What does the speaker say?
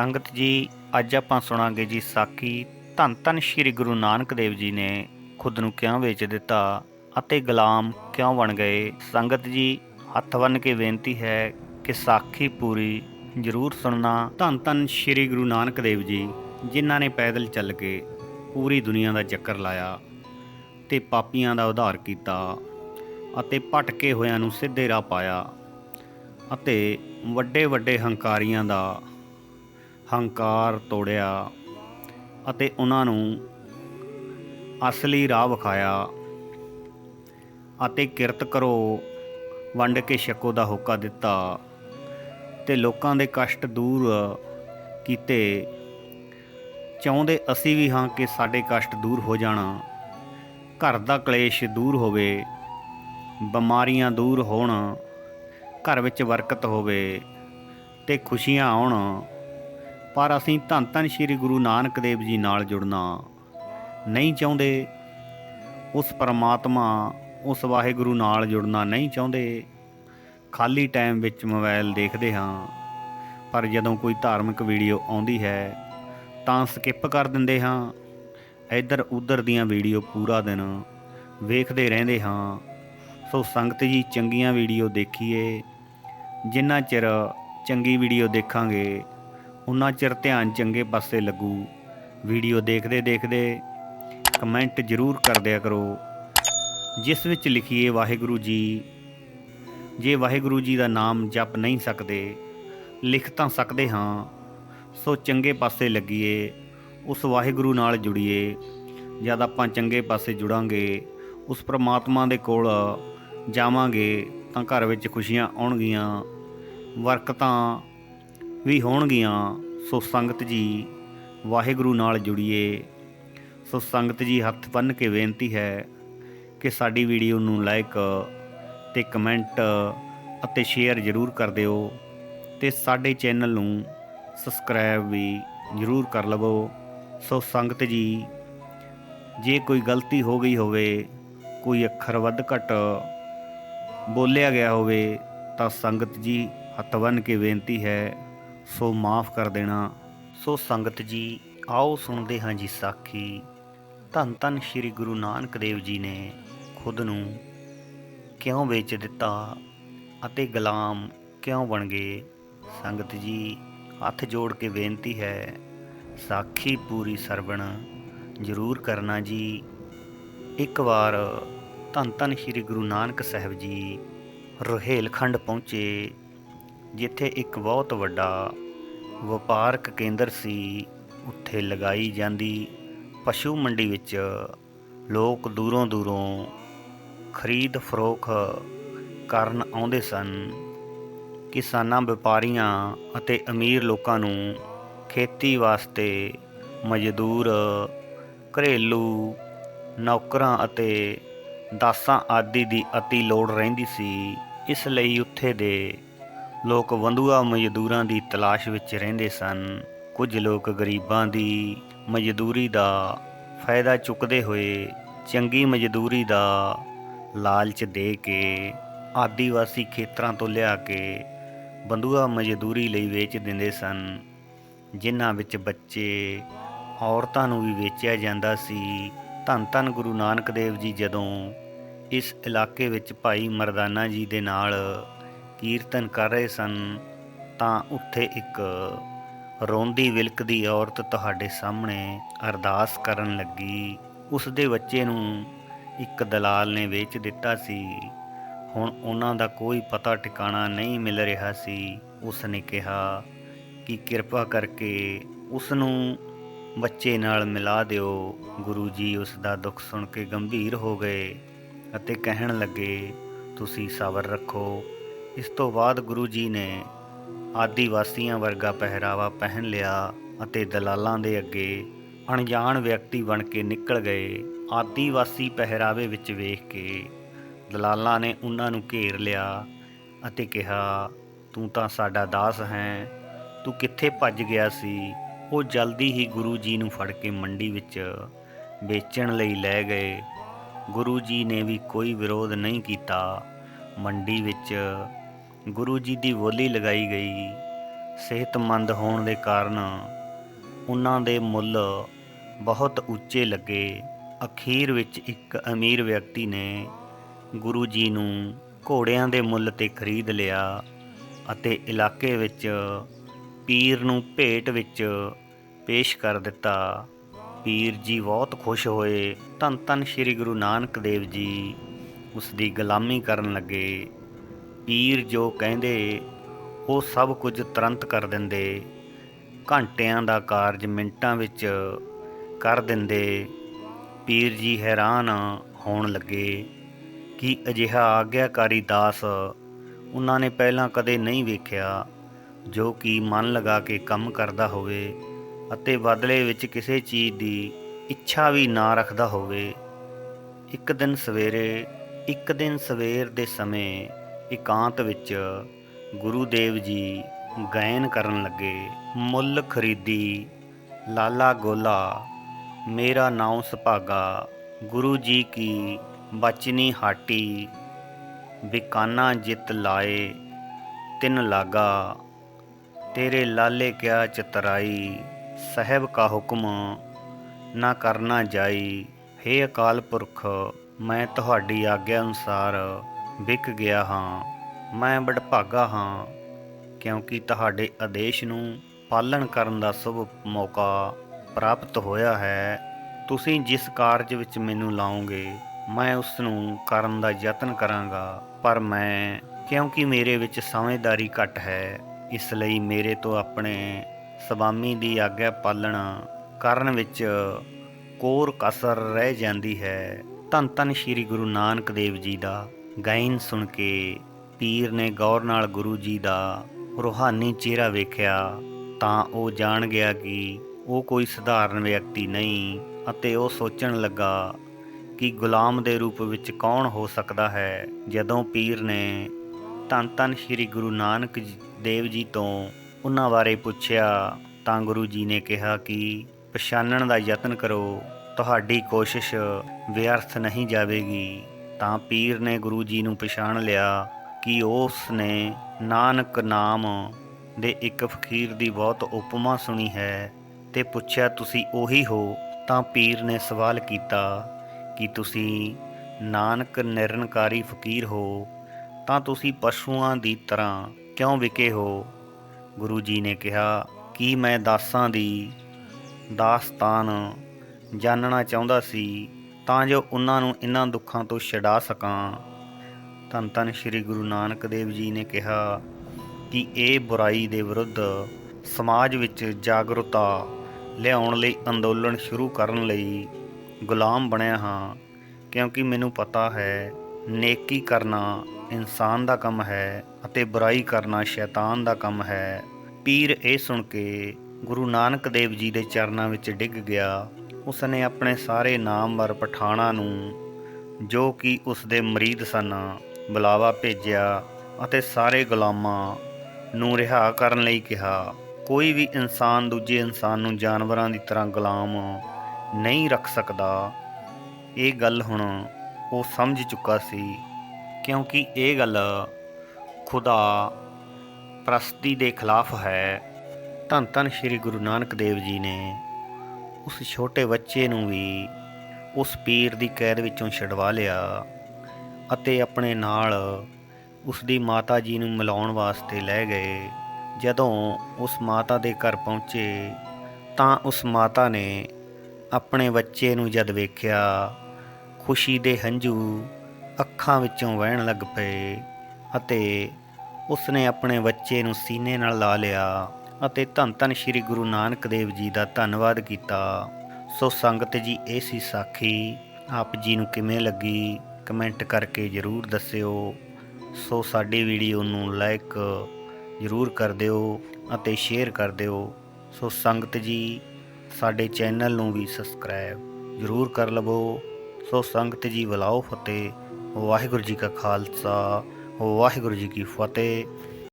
ਸੰਗਤ ਜੀ, ਅੱਜ ਆਪਾਂ ਸੁਣਾਂਗੇ ਜੀ ਸਾਖੀ ਧੰਨ ਧੰਨ ਸ਼੍ਰੀ ਗੁਰੂ ਨਾਨਕ ਦੇਵ ਜੀ ਨੇ ਖੁਦ ਨੂੰ ਕਿਉਂ ਵੇਚ ਦਿੱਤਾ ਅਤੇ ਗੁਲਾਮ ਕਿਉਂ ਬਣ ਗਏ? ਸੰਗਤ ਜੀ, ਹੱਥ ਬੰਨ ਕੇ ਬੇਨਤੀ ਹੈ ਕਿ ਸਾਖੀ ਪੂਰੀ ਜ਼ਰੂਰ ਸੁਣਨਾ। ਧੰਨ ਧੰਨ ਸ਼੍ਰੀ ਗੁਰੂ ਨਾਨਕ ਦੇਵ ਜੀ, ਜਿਨ੍ਹਾਂ ਨੇ ਪੈਦਲ ਚੱਲ ਕੇ ਪੂਰੀ ਦੁਨੀਆ ਦਾ ਚੱਕਰ ਲਾਇਆ ਤੇ ਪਾਪੀਆਂ ਦਾ ਉਧਾਰ ਕੀਤਾ ਅਤੇ ਭਟਕੇ ਹੋਇਆਂ ਨੂੰ ਸਿੱਧੇ ਰਾਹ ਪਾਇਆ ਅਤੇ ਵੱਡੇ ਵੱਡੇ ਹੰਕਾਰੀਆਂ ਦਾ ਹੰਕਾਰ ਤੋੜਿਆ ਅਤੇ ਉਹਨਾਂ ਨੂੰ ਅਸਲੀ ਰਾਹ ਵਿਖਾਇਆ ਅਤੇ ਕਿਰਤ ਕਰੋ, ਵੰਡ ਕੇ ਛਕੋ ਦਾ ਹੋਕਾ ਦਿੱਤਾ ਤੇ ਲੋਕਾਂ ਦੇ ਕਸ਼ਟ ਦੂਰ ਕੀਤੇ। ਚਾਹੁੰਦੇ ਅਸੀਂ ਵੀ ਹਾਂ ਕਿ ਸਾਡੇ ਕਸ਼ਟ ਦੂਰ ਹੋ ਜਾਣ, ਘਰ ਦਾ ਕਲੇਸ਼ ਦੂਰ ਹੋਵੇ, ਬਿਮਾਰੀਆਂ ਦੂਰ ਹੋਣ, ਘਰ ਵਿੱਚ ਬਰਕਤ ਹੋਵੇ ਤੇ ਖੁਸ਼ੀਆਂ ਆਉਣ। ਪਰ ਅਸੀਂ ਧੰਨ ਧੰਨ ਸ਼੍ਰੀ ਗੁਰੂ ਨਾਨਕ ਦੇਵ ਜੀ ਨਾਲ ਜੁੜਨਾ ਨਹੀਂ ਚਾਹੁੰਦੇ। ਉਸ ਪਰਮਾਤਮਾ ਉਸ ਵਾਹਿਗੁਰੂ ਨਾਲ ਜੁੜਨਾ ਨਹੀਂ ਚਾਹੁੰਦੇ। ਖਾਲੀ ਟਾਈਮ ਵਿੱਚ ਮੋਬਾਈਲ ਦੇਖਦੇ ਹਾਂ, ਪਰ ਜਦੋਂ ਕੋਈ ਧਾਰਮਿਕ ਵੀਡੀਓ ਆਉਂਦੀ ਹੈ, ਤਾਂ ਸਕਿਪ ਕਰ ਦਿੰਦੇ ਹਾਂ। ਇੱਧਰ ਉੱਧਰ ਦੀਆਂ ਵੀਡੀਓ ਪੂਰਾ ਦਿਨ ਵੇਖਦੇ ਰਹਿੰਦੇ ਹਾਂ। ਸੋ ਸੰਗਤ ਜੀ, ਚੰਗੀਆਂ ਵੀਡੀਓ ਦੇਖੀਏ। ਜਿੰਨਾ ਚਿਰ ਚੰਗੀ ਵੀਡੀਓ ਦੇਖਾਂਗੇ ਉਨਾ ਚਿਰ ਧਿਆਨ ਚੰਗੇ ਪਾਸੇ ਲੱਗੂ। ਵੀਡੀਓ ਦੇਖਦੇ ਦੇਖਦੇ ਕਮੈਂਟ ਜ਼ਰੂਰ ਕਰ ਦਿਆ ਕਰੋ। ਜਿਸ ਵਿੱਚ ਲਿਖੀਏ, ਵਾਹਿਗੁਰੂ ਜੀ, ਜੇ ਵਾਹਿਗੁਰੂ ਜੀ ਦਾ ਨਾਮ ਜਪ ਨਹੀਂ ਸਕਦੇ, ਲਿਖ ਤਾਂ ਸਕਦੇ ਹਾਂ, ਸੋ ਚੰਗੇ ਪਾਸੇ ਲੱਗੀਏ, ਉਸ ਵਾਹਿਗੁਰੂ ਨਾਲ ਜੁੜੀਏ। ਜਦ ਆਪਾਂ ਚੰਗੇ ਪਾਸੇ ਜੁੜਾਂਗੇ, ਉਸ ਪ੍ਰਮਾਤਮਾ ਦੇ ਕੋਲ ਜਾਵਾਂਗੇ, ਤਾਂ ਘਰ ਵਿੱਚ ਖੁਸ਼ੀਆਂ ਆਉਣਗੀਆਂ। ਵਰਕਤਾਂ ਵੀ ਹੋਣਗੀਆਂ। ਸੋ ਸੰਗਤ ਜੀ, ਵਾਹਿਗੁਰੂ ਨਾਲ ਜੁੜੀਏ। ਸੋ ਸੰਗਤ ਜੀ, ਹੱਥ ਬੰਨ੍ਹ ਕੇ ਬੇਨਤੀ ਹੈ ਕਿ ਸਾਡੀ ਵੀਡੀਓ ਨੂੰ ਲਾਈਕ ਤੇ ਕਮੈਂਟ ਅਤੇ ਸ਼ੇਅਰ ਜ਼ਰੂਰ ਕਰ ਦਿਓ ਤੇ ਸਾਡੇ ਚੈਨਲ ਨੂੰ ਸਬਸਕ੍ਰਾਈਬ ਵੀ ਜ਼ਰੂਰ ਕਰ ਲਵੋ। ਸੋ ਸੰਗਤ ਜੀ, ਜੇ ਕੋਈ ਗਲਤੀ ਹੋ ਗਈ ਹੋਵੇ, ਕੋਈ ਅੱਖਰ ਵੱਧ ਘਟ ਬੋਲਿਆ ਗਿਆ ਹੋਵੇ, ਤਾਂ ਸੰਗਤ ਜੀ ਹੱਥ ਬੰਨ੍ਹ ਕੇ ਬੇਨਤੀ ਹੈ ਸੋ ਮਾਫ ਕਰ ਦੇਣਾ। ਸੋ ਸੰਗਤ ਜੀ, ਆਓ ਸੁਣਦੇ ਹਾਂ ਜੀ ਸਾਖੀ। ਧੰਨ ਧੰਨ ਸ਼੍ਰੀ ਗੁਰੂ ਨਾਨਕ ਦੇਵ ਜੀ ਨੇ ਖੁਦ ਨੂੰ ਕਿਉਂ ਵੇਚ ਦਿੱਤਾ ਅਤੇ ਗੁਲਾਮ ਕਿਉਂ ਬਣ ਗਏ? ਸੰਗਤ ਜੀ, ਹੱਥ ਜੋੜ ਕੇ ਬੇਨਤੀ ਹੈ, ਸਾਖੀ ਪੂਰੀ ਸਰਵਣ ਜ਼ਰੂਰ ਕਰਨਾ ਜੀ। ਇੱਕ ਵਾਰ ਧੰਨ ਧੰਨ ਸ਼੍ਰੀ ਗੁਰੂ ਨਾਨਕ ਸਾਹਿਬ ਜੀ, ਰੋਹੇਲਖੰਡ ਪਹੁੰਚੇ। ਜਿੱਥੇ ਇੱਕ ਬਹੁਤ ਵੱਡਾ ਵਪਾਰਕ ਕੇਂਦਰ ਸੀ, ਉੱਥੇ ਲਗਾਈ ਜਾਂਦੀ ਪਸ਼ੂ ਮੰਡੀ ਵਿੱਚ ਲੋਕ ਦੂਰੋਂ ਦੂਰੋਂ ਖਰੀਦ ਫਰੋਖ ਕਰਨ ਆਉਂਦੇ ਸਨ। ਕਿਸਾਨਾਂ, ਵਪਾਰੀਆਂ ਅਤੇ ਅਮੀਰ ਲੋਕਾਂ ਨੂੰ ਖੇਤੀ ਵਾਸਤੇ ਮਜ਼ਦੂਰ, ਘਰੇਲੂ ਨੌਕਰਾਂ ਅਤੇ ਦਾਸਾਂ ਆਦਿ ਦੀ ਅਤੀ ਲੋੜ ਰਹਿੰਦੀ ਸੀ। ਇਸ ਲਈ ਉੱਥੇ ਦੇ ਲੋਕ ਵੰਦੂਆ ਮਜ਼ਦੂਰਾਂ ਦੀ ਤਲਾਸ਼ ਵਿੱਚ ਰਹਿੰਦੇ ਸਨ। ਕੁਝ ਲੋਕ ਗਰੀਬਾਂ ਦੀ ਮਜ਼ਦੂਰੀ ਦਾ ਫਾਇਦਾ ਚੁੱਕਦੇ ਹੋਏ ਚੰਗੀ ਮਜ਼ਦੂਰੀ ਦਾ ਲਾਲਚ ਦੇ ਕੇ ਆਦੀਵਾਸੀ ਖੇਤਰਾਂ ਤੋਂ ਲਿਆ ਕੇ ਬੰਦੂਆ ਮਜ਼ਦੂਰੀ ਲਈ ਵੇਚ ਦਿੰਦੇ ਸਨ। ਜਿਨ੍ਹਾਂ ਵਿੱਚ ਬੱਚੇ, ਔਰਤਾਂ ਨੂੰ ਵੀ ਵੇਚਿਆ ਜਾਂਦਾ ਸੀ। ਧੰਨ ਧੰਨ ਗੁਰੂ ਨਾਨਕ ਦੇਵ ਜੀ ਜਦੋਂ ਇਸ ਇਲਾਕੇ ਵਿੱਚ ਭਾਈ ਮਰਦਾਨਾ ਜੀ ਦੇ ਨਾਲ ਕੀਰਤਨ ਕਰ ਰਹੇ ਸਨ, ਤਾਂ ਉੱਥੇ ਇੱਕ ਰੋਂਦੀ ਵਿਲਕਦੀ ਔਰਤ ਤੁਹਾਡੇ ਸਾਹਮਣੇ ਅਰਦਾਸ ਕਰਨ ਲੱਗੀ। ਉਸ ਦੇ ਬੱਚੇ ਨੂੰ ਇੱਕ ਦਲਾਲ ਨੇ ਵੇਚ ਦਿੱਤਾ ਸੀ। ਹੁਣ ਉਹਨਾਂ ਦਾ ਕੋਈ ਪਤਾ ਟਿਕਾਣਾ ਨਹੀਂ ਮਿਲ ਰਿਹਾ ਸੀ। ਉਸ ਨੇ ਕਿਹਾ ਕਿ ਕਿਰਪਾ ਕਰਕੇ ਉਸ ਨੂੰ ਬੱਚੇ ਨਾਲ ਮਿਲਾ ਦਿਓ। ਗੁਰੂ ਜੀ ਉਸ ਦਾ ਦੁੱਖ ਸੁਣ ਕੇ ਗੰਭੀਰ ਹੋ ਗਏ ਅਤੇ ਕਹਿਣ ਲੱਗੇ, ਤੁਸੀਂ ਸਬਰ ਰੱਖੋ। ਇਸ ਤੋਂ ਬਾਅਦ ਗੁਰੂ ਜੀ ਨੇ ਆਦੀਵਾਸੀਆਂ ਵਰਗਾ ਪਹਿਰਾਵਾ ਪਹਿਨ ਲਿਆ ਅਤੇ ਦਲਾਲਾਂ ਦੇ ਅੱਗੇ ਅਣਜਾਣ ਵਿਅਕਤੀ ਬਣ ਕੇ ਨਿਕਲ ਗਏ। ਆਦੀਵਾਸੀ ਪਹਿਰਾਵੇ ਵਿੱਚ ਵੇਖ ਕੇ ਦਲਾਲਾਂ ਨੇ ਉਹਨਾਂ ਨੂੰ ਘੇਰ ਲਿਆ ਅਤੇ ਕਿਹਾ, ਤੂੰ ਤਾਂ ਸਾਡਾ ਦਾਸ ਹੈ। ਤੂੰ ਕਿੱਥੇ ਭੱਜ ਗਿਆ ਸੀ? ਉਹ ਜਲਦੀ ਹੀ ਗੁਰੂ ਜੀ ਨੂੰ ਫੜ ਕੇ ਮੰਡੀ ਵਿੱਚ ਵੇਚਣ ਲਈ ਲੈ ਗਏ। ਗੁਰੂ ਜੀ ਨੇ ਵੀ ਕੋਈ ਵਿਰੋਧ ਨਹੀਂ ਕੀਤਾ। ਮੰਡੀ ਵਿੱਚ ਗੁਰੂ ਜੀ ਦੀ ਬੋਲੀ ਲਗਾਈ ਗਈ। ਸਿਹਤਮੰਦ ਹੋਣ ਦੇ ਕਾਰਨ ਉਹਨਾਂ ਦੇ ਮੁੱਲ ਬਹੁਤ ਉੱਚੇ ਲੱਗੇ। ਅਖੀਰ ਵਿੱਚ ਇੱਕ ਅਮੀਰ ਵਿਅਕਤੀ ਨੇ ਗੁਰੂ ਜੀ ਨੂੰ ਘੋੜਿਆਂ ਦੇ ਮੁੱਲ ਤੇ ਖਰੀਦ ਲਿਆ ਅਤੇ ਇਲਾਕੇ ਵਿੱਚ ਪੀਰ ਨੂੰ ਭੇਟ ਵਿੱਚ ਪੇਸ਼ ਕਰ ਦਿੱਤਾ। ਪੀਰ ਜੀ ਬਹੁਤ ਖੁਸ਼ ਹੋਏ। ਧੰਨ ਧੰਨ ਸ੍ਰੀ ਗੁਰੂ ਨਾਨਕ ਦੇਵ ਜੀ ਉਸ ਦੀ ਗੁਲਾਮੀ ਕਰਨ ਲੱਗੇ। ਪੀਰ ਜੋ ਕਹਿੰਦੇ, ਉਹ ਸਭ ਕੁਝ ਤੁਰੰਤ ਕਰ ਦਿੰਦੇ। ਘੰਟਿਆਂ ਦਾ ਕਾਰਜ ਮਿੰਟਾਂ ਵਿੱਚ ਕਰ ਦਿੰਦੇ। ਪੀਰ ਜੀ ਹੈਰਾਨ ਹੋਣ ਲੱਗੇ ਕਿ ਅਜਿਹਾ ਆਗਿਆਕਾਰੀ ਦਾਸ ਉਹਨਾਂ ਨੇ ਪਹਿਲਾਂ ਕਦੇ ਨਹੀਂ ਵੇਖਿਆ, ਜੋ ਕਿ ਮਨ ਲਗਾ ਕੇ ਕੰਮ ਕਰਦਾ ਹੋਵੇ ਅਤੇ ਬਦਲੇ ਵਿੱਚ ਕਿਸੇ ਚੀਜ਼ ਦੀ ਇੱਛਾ ਵੀ ਨਾ ਰੱਖਦਾ ਹੋਵੇ। ਇੱਕ ਦਿਨ ਸਵੇਰੇ, ਇੱਕ ਦਿਨ ਸਵੇਰ ਦੇ ਸਮੇਂ ਇਕਾਂਤ ਵਿੱਚ ਗੁਰੂ ਦੇਵ ਜੀ ਗਾਇਨ ਕਰਨ ਲੱਗੇ, ਮੁੱਲ ਖਰੀਦੀ, ਲਾਲਾ ਗੋਲਾ, ਮੇਰਾ ਨਾਉ ਸੁਭਾਗਾ, ਗੁਰੂ ਜੀ ਕੀ ਬਚਨੀ ਹਾਟੀ, ਬਿਕਾਨਾ ਜਿਤ ਲਾਏ, ਤਿੰਨ ਲਾਗਾ, ਤੇਰੇ ਲਾਲੇ ਕਿਆ ਚਤਰਾਈ, ਸਹਿਬ ਕਾ ਹੁਕਮ ਨਾ ਕਰਨਾ ਜਾਈ, ਹੇ ਅਕਾਲ ਪੁਰਖ, ਮੈਂ ਤੁਹਾਡੀ ਆਗਿਆ ਅਨੁਸਾਰ ਵਿਕ ਗਿਆ ਹਾਂ, ਮੈਂ ਵਡਭਾਗਾ ਹਾਂ, ਕਿਉਂਕਿ ਤੁਹਾਡੇ ਆਦੇਸ਼ ਨੂੰ ਪਾਲਣ ਕਰਨ ਦਾ ਸੁਭ ਮੌਕਾ ਪ੍ਰਾਪਤ ਹੋਇਆ ਹੈ। ਤੁਸੀਂ ਜਿਸ ਕਾਰਜ ਵਿੱਚ ਮੈਨੂੰ ਲਾਓਗੇ, ਮੈਂ ਉਸ ਨੂੰ ਕਰਨ ਦਾ ਯਤਨ ਕਰਾਂਗਾ। ਪਰ ਮੈਂ, ਕਿਉਂਕਿ ਮੇਰੇ ਵਿੱਚ ਸਮਝਦਾਰੀ ਘੱਟ ਹੈ, ਇਸ ਲਈ ਮੇਰੇ ਤੋਂ ਆਪਣੇ ਸਵਾਮੀ ਦੀ ਆਗਿਆ ਪਾਲਣ ਕਰਨ ਵਿੱਚ ਕੋਰ ਕਸਰ ਰਹਿ ਜਾਂਦੀ ਹੈ। ਧੰਨ ਧੰਨ ਸ੍ਰੀ ਗੁਰੂ ਨਾਨਕ ਦੇਵ ਜੀ ਦਾ ਗਾਇਨ ਸੁਣ ਕੇ ਪੀਰ ਨੇ ਗੌਰ ਨਾਲ ਗੁਰੂ ਜੀ ਦਾ ਰੂਹਾਨੀ ਚਿਹਰਾ ਵੇਖਿਆ ਤਾਂ ਉਹ ਜਾਣ ਗਿਆ ਕਿ ਉਹ ਕੋਈ ਸਧਾਰਨ ਵਿਅਕਤੀ ਨਹੀਂ ਅਤੇ ਉਹ ਸੋਚਣ ਲੱਗਾ ਕਿ ਗੁਲਾਮ ਦੇ ਰੂਪ ਵਿੱਚ ਕੌਣ ਹੋ ਸਕਦਾ ਹੈ। ਜਦੋਂ ਪੀਰ ਨੇ ਧੰਨ ਧੰਨ ਸ੍ਰੀ ਗੁਰੂ ਨਾਨਕ ਦੇਵ ਜੀ ਤੋਂ ਉਹਨਾਂ ਬਾਰੇ ਪੁੱਛਿਆ ਤਾਂ ਗੁਰੂ ਜੀ ਨੇ ਕਿਹਾ ਕਿ ਪਛਾਣਨ ਦਾ ਯਤਨ ਕਰੋ, ਤੁਹਾਡੀ ਕੋਸ਼ਿਸ਼ ਵਿਅਰਥ ਨਹੀਂ ਜਾਵੇਗੀ। ਤਾਂ ਪੀਰ ਨੇ ਗੁਰੂ ਜੀ ਨੂੰ ਪਛਾਣ ਲਿਆ ਕਿ ਉਸ ਨੇ ਨਾਨਕ ਨਾਮ ਦੇ ਇੱਕ ਫਕੀਰ ਦੀ ਬਹੁਤ ਉਪਮਾ ਸੁਣੀ ਹੈ ਤੇ ਪੁੱਛਿਆ, ਤੁਸੀਂ ਉਹੀ ਹੋ? ਤਾਂ ਪੀਰ ਨੇ ਸਵਾਲ ਕੀਤਾ ਕਿ, ਤੁਸੀਂ ਨਾਨਕ ਨਿਰੰਕਾਰੀ ਫਕੀਰ ਹੋ, ਤਾਂ ਤੁਸੀਂ ਪਸ਼ੂਆਂ ਦੀ ਤਰ੍ਹਾਂ ਕਿਉਂ ਵਿਕੇ ਹੋ? ਗੁਰੂ ਜੀ ਨੇ ਕਿਹਾ, ਕਿ ਮੈਂ ਦਾਸਾਂ ਦੀ ਦਾਸਤਾਨ ਜਾਣਨਾ ਚਾਹੁੰਦਾ ਸੀ? ਤਾਂ ਜੋ ਉਹਨਾਂ ਨੂੰ ਇਹਨਾਂ ਦੁੱਖਾਂ ਤੋਂ ਛਡਾ ਸਕਾਂ। ਧੰਨ ਧੰਨ ਸ੍ਰੀ ਗੁਰੂ ਨਾਨਕ ਦੇਵ ਜੀ ਨੇ ਕਿਹਾ ਕਿ ਇਹ ਬੁਰਾਈ ਦੇ ਵਿਰੁੱਧ ਸਮਾਜ ਵਿੱਚ ਜਾਗਰੂਕਤਾ ਲਿਆਉਣ ਲਈ ਅੰਦੋਲਨ ਸ਼ੁਰੂ ਕਰਨ ਲਈ ਗੁਲਾਮ ਬਣਿਆ ਹਾਂ, ਕਿਉਂਕਿ ਮੈਨੂੰ ਪਤਾ ਹੈ, ਨੇਕੀ ਕਰਨਾ ਇਨਸਾਨ ਦਾ ਕੰਮ ਹੈ ਅਤੇ ਬੁਰਾਈ ਕਰਨਾ ਸ਼ੈਤਾਨ ਦਾ ਕੰਮ ਹੈ। ਪੀਰ ਇਹ ਸੁਣ ਕੇ ਗੁਰੂ ਨਾਨਕ ਦੇਵ ਜੀ ਦੇ ਚਰਨਾਂ ਵਿੱਚ ਡਿੱਗ ਗਿਆ। ਉਸ ਨੇ ਆਪਣੇ ਸਾਰੇ ਨਾਮਵਰ ਪਠਾਣਾ ਨੂੰ, ਜੋ ਕਿ ਉਸ ਦੇ ਮਰੀਦ ਸਨ, ਬੁਲਾਵਾ ਭੇਜਿਆ ਅਤੇ ਸਾਰੇ ਗੁਲਾਮਾਂ ਨੂੰ ਰਿਹਾ ਕਰਨ ਲਈ ਕਿਹਾ। ਕੋਈ ਵੀ ਇਨਸਾਨ ਦੂਜੇ ਇਨਸਾਨ ਨੂੰ ਜਾਨਵਰਾਂ ਦੀ ਤਰ੍ਹਾਂ ਗੁਲਾਮ ਨਹੀਂ ਰੱਖ ਸਕਦਾ। ਇਹ ਗੱਲ ਹੁਣ ਉਹ ਸਮਝ ਚੁੱਕਾ ਸੀ, ਕਿਉਂਕਿ ਇਹ ਗੱਲ ਖੁਦਾ ਪ੍ਰਸਤੀ ਦੇ ਖਿਲਾਫ ਹੈ। ਧੰਨ ਧੰਨ ਸ੍ਰੀ ਗੁਰੂ ਨਾਨਕ ਦੇਵ ਜੀ ਨੇ ਉਸ ਛੋਟੇ ਬੱਚੇ ਨੂੰ ਵੀ ਉਸ ਪੀਰ ਦੀ ਕੈਦ ਵਿੱਚੋਂ ਛਡਵਾ ਲਿਆ ਅਤੇ ਆਪਣੇ ਨਾਲ ਉਸ ਦੀ ਮਾਤਾ ਜੀ ਨੂੰ ਮਿਲਾਉਣ ਵਾਸਤੇ ਲੈ ਗਏ। ਜਦੋਂ ਉਸ ਮਾਤਾ ਦੇ ਘਰ ਪਹੁੰਚੇ ਤਾਂ ਉਸ ਮਾਤਾ ਨੇ ਆਪਣੇ ਬੱਚੇ ਨੂੰ ਜਦ ਵੇਖਿਆ, ਖੁਸ਼ੀ ਦੇ ਹੰਝੂ ਅੱਖਾਂ ਵਿੱਚੋਂ ਵਹਿਣ ਲੱਗ ਪਏ ਅਤੇ ਉਸਨੇ ਆਪਣੇ ਬੱਚੇ ਨੂੰ ਸੀਨੇ ਨਾਲ ਲਾ ਲਿਆ। ਅਤੇ ਧੰਨ ਧੰਨ ਸ੍ਰੀ ਗੁਰੂ ਨਾਨਕ ਦੇਵ ਜੀ ਦਾ ਧੰਨਵਾਦ ਕੀਤਾ। ਸੋ ਸੰਗਤ ਜੀ, ਇਹ ਸੀ ਸਾਖੀ। ਆਪ ਜੀ ਨੂੰ ਕਿਵੇਂ ਲੱਗੀ? ਕਮੈਂਟ ਕਰਕੇ ਜਰੂਰ ਦੱਸਿਓ। ਸੋ ਸਾਡੀ ਵੀਡੀਓ ਨੂੰ ਲਾਈਕ ਜਰੂਰ ਕਰ ਦਿਓ ਅਤੇ ਸ਼ੇਅਰ ਕਰ ਦਿਓ। ਸੋ ਸੰਗਤ ਜੀ, ਸਾਡੇ ਚੈਨਲ ਨੂੰ ਵੀ ਸਬਸਕ੍ਰਾਈਬ ਜਰੂਰ ਕਰ ਲਵੋ। ਸੋ ਸੰਗਤ ਜੀ, ਬੁਲਾਓ ਫਤਿਹ। ਵਾਹਿਗੁਰੂ ਜੀ ਕਾ ਖਾਲਸਾ, ਵਾਹਿਗੁਰੂ ਜੀ ਕੀ ਫਤਿਹ।